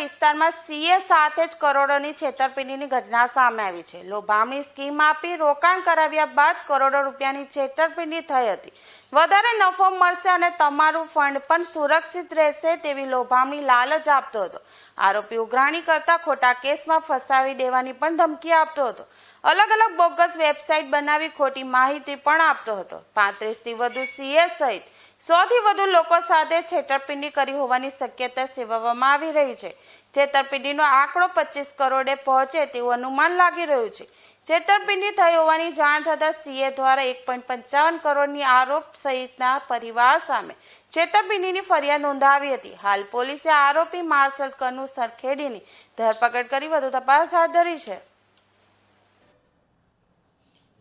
વિસ્તારમાં સીએ સાથે જ કરોડોની છેતરપિંડીની ઘટના સામે આવી છે. લોભામણી સ્કીમ આપી રોકાણ કરાવ્યા બાદ કરોડો રૂપિયાની છેતરપિંડી થઈ હતી. વધારે નફો મળશે અને તમારું ફંડ પણ સુરક્ષિત રહેશે તેવી લોભામણી લાલચ આપતો હતો. આરોપી ઉઘરાણી કરતા ખોટા કેસમાં ફસાવી દેવાની પણ ધમકી આપતો હતો. અલગ અલગ બોગસ વેબસાઇટ બનાવી ખોટી માહિતી પણ આપતો હતો. પાંત્રીસથી વધુ સીએ સહિત સોથી વધુ લોકો સાથે છેતરપિંડી કરી હોવાની શક્યતા સેવવામાં આવી રહી છે. છેતરપિંડીનો આંકડો પચીસ કરોડે પહોંચે તેવું અનુમાન લાગી રહ્યું છે. છેતરપિંડી થઈ હોવાની જાણ થતાં સીએ દ્વારા એક પોઈન્ટ પંચાવન કરોડની આરોપ સહિતના પરિવાર સામે છેતરપિંડીની ફરિયાદ નોંધાવી હતી. હાલ પોલીસે આરોપી માર્શલ કનુ સરખેડીની ધરપકડ કરી વધુ તપાસ હાથ ધરી છે.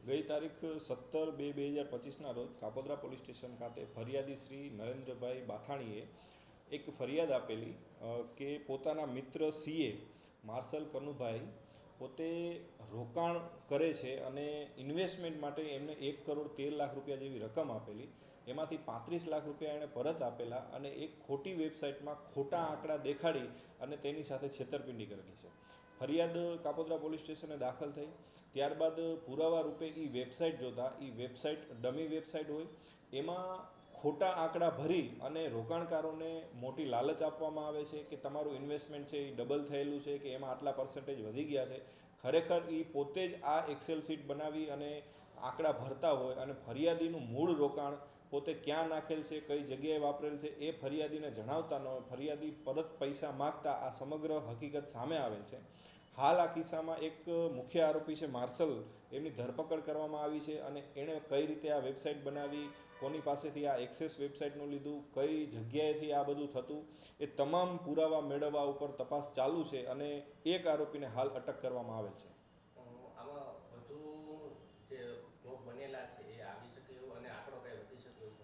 ગઈ તારીખ સત્તર બે બે હજાર પચીસના રોજ કાપોદ્રા પોલીસ સ્ટેશન ખાતે ફરિયાદી શ્રી નરેન્દ્રભાઈ બાથાણીએ એક ફરિયાદ આપેલી કે પોતાના મિત્ર સીએ માર્શલ કનુભાઈ પોતે રોકાણ કરે છે અને ઇન્વેસ્ટમેન્ટ માટે એમને એક કરોડ તેર લાખ રૂપિયા જેવી રકમ આપેલી. એમાંથી પાંત્રીસ લાખ રૂપિયા એણે પરત આપેલા અને એક ખોટી વેબસાઇટમાં ખોટા આંકડા દેખાડી અને તેની સાથે છેતરપિંડી કરેલી છે. ફરિયાદ કાપોદ્રા પોલીસ સ્ટેશને દાખલ થઈ. ત્યારબાદ પુરાવા રૂપે એ વેબસાઇટ જોતા એ વેબસાઇટ ડમી વેબસાઇટ હોય. એમાં ખોટા આંકડા ભરી અને રોકાણકારોને મોટી લાલચ આપવામાં આવે છે કે તમારું ઇન્વેસ્ટમેન્ટ છે એ ડબલ થયેલું છે કે એમાં આટલા પર્સન્ટેજ વધી ગયા છે. ખરેખર એ પોતે જ આ એક્સેલ શીટ બનાવી અને આંકડા ભરતા હોય અને ફરિયાદીનું મૂળ રોકાણ પોતે ક્યાં નાખેલ છે, કઈ જગ્યાએ વાપરેલ છે, એ ફરિયાદીને જણાવતા ન હોય. ફરિયાદી પરત પૈસા માગતા આ સમગ્ર હકીકત સામે આવેલ છે. હાલ આ કિસ્સામાં એક મુખ્ય આરોપી છે માર્શલ એમની ધરપકડ કરવામાં આવી છે અને એણે કઈ રીતે આ વેબસાઇટ બનાવી કોની પાસેથી આ એક્સેસ વેબસાઇટનું લીધું કઈ જગ્યાએથી આ બધું થતું એ તમામ પુરાવા મેળવવા ઉપર તપાસ ચાલુ છે અને એક આરોપીને હાલ અટક કરવામાં આવેલ છે?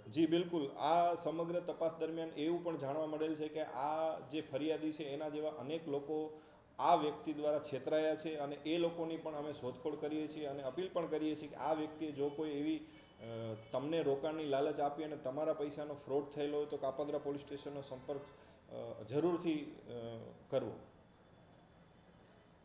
જી બિલકુલ આ સમગ્ર તપાસ દરમિયાન એવું પણ જાણવા મળેલ છે કે આ જે ફરિયાદી છે એના જેવા અનેક લોકો આ વ્યક્તિ દ્વારા છેતરાયા છે અને એ લોકોની પણ અમે શોધખોળ કરીએ છીએ અને અપીલ પણ કરીએ છીએ કે આ વ્યક્તિએ જો કોઈ એવી તમને રોકાણની લાલચ આપી અને તમારા પૈસાનો ફ્રોડ થયેલો હોય તો કાપદરા પોલીસ સ્ટેશનનો સંપર્ક જરૂરથી કરવો.